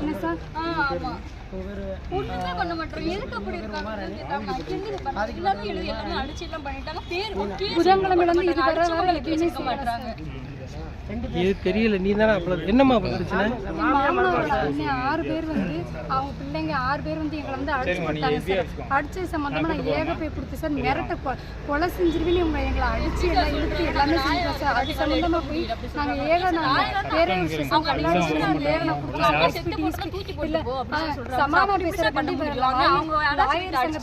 என்ன சார் ஆமா. ஒண்ணுமே பண்ண மாட்டோம். எதுக்கு அப்படி பண்ணேன். எல்லாமே எழுதி எல்லாமே அடிச்சு எல்லாம் பண்ணிட்டாங்க. பேர் புதன்கிழமையில இருந்து இது வர எதுவுமே மாட்றாங்க. இது தெரியல நீ தானே அப்பள என்னம்மா பிரச்சனை? ஆறு பேர் வந்து அவங்க பிள்ளைங்க ஆறு பேர் வந்து எங்களை வந்து அடிச்சு போட்டாங்க சார். அடிச்சது சம்மந்தமா நான் ஏக போய் கொடுத்து சார் மிரட்ட கொலை செஞ்சிருவீங்க இவங்க எங்களை அடிச்சு எல்லாம் இழுத்து எல்லாமே செஞ்சோம் சார். அது சம்மந்தமா போய் நாங்க ஏக நாங்க வேற ஏக நான் கொடுத்து அவங்க செத்து போட்டுனா தூக்கி போட்டு போ அப்படின்னு சொல்றாங்க. சமாதானம் சங்கத்துல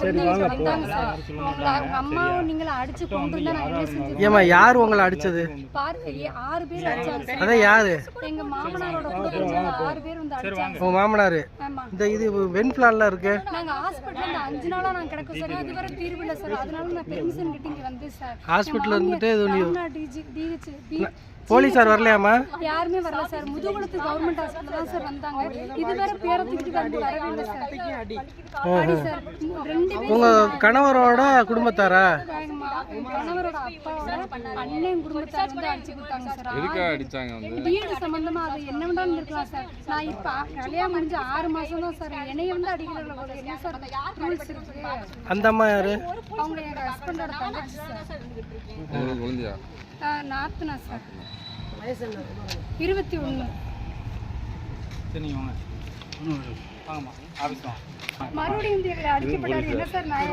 இருந்து வந்தாங்க சார். உங்களை அம்மாவும் நீங்கள அடிச்சு கொண்டு வந்தா நான் என்ன செஞ்சேன் ஏம்மா யார் உங்களை அடிச்சது? பாரு ஏ- ஆறு பேர் அதான் யாரு? எங்க மாமனாரோட குடும்பத்துல ஆறு பேர் வந்து அடிச்சாங்க. உங்க மாமனாரு? இந்த இது வெண்ஃபிளார்ல இருக்கு. நாங்க ஹாஸ்பிட்டல்ல இந்த அஞ்சு நாளா நான் கிடக்கும் சார். அது வரை தீர்வு இல்லை சார். அதனால நான் பெர்மிஷன் கிட்ட இங்க வந்தேன் சார். ஹாஸ்பிட்டல்ல இருந்துட்டு இது நீ- டிஜி டிஹெச் போலீஸார் வரலையாம்மா? யாருமே வரல சார். முதுகுளத்து கவர்மெண்ட் ஹாஸ்பிட்டல் தான் சார் வந்தாங்க. இது வேற பேரை தூக்கிட்டு வந்து வரவே இல்லை சார். அடி சார். ரெண்டு பேர் உங்க கணவரோட குடும்பத்தாரா? எங்க கணவரோட அப்பாவோட அண்ணன் குடும்பத்தார் வந்து அடிச்சு கொடுத்தாங்க சார். அடிச்சாங்க வந்து? வீடு சம்பந்தமா அது என்ன வேணாலும் இருக்கலாம் சார். நான் இப்ப கல்யாணம் முடிஞ்சு ஆறு மாசம் தான் சார். என்னைய வந்து அடிக்கிறதுல ஒரு என்ன சார் ரூல்ஸ் இருக்கு? அந்த அம்மா யாரு? அவங்க எங்க ஹஸ்பண்டோட தங்கச்சி சார். குழந்தையா? நாத்தனா சார். இருபத்தி ஒண்ணு. மறுபடியும் வந்து எங்களை அடிக்கப்பட்டாரு. என்ன சார் நான்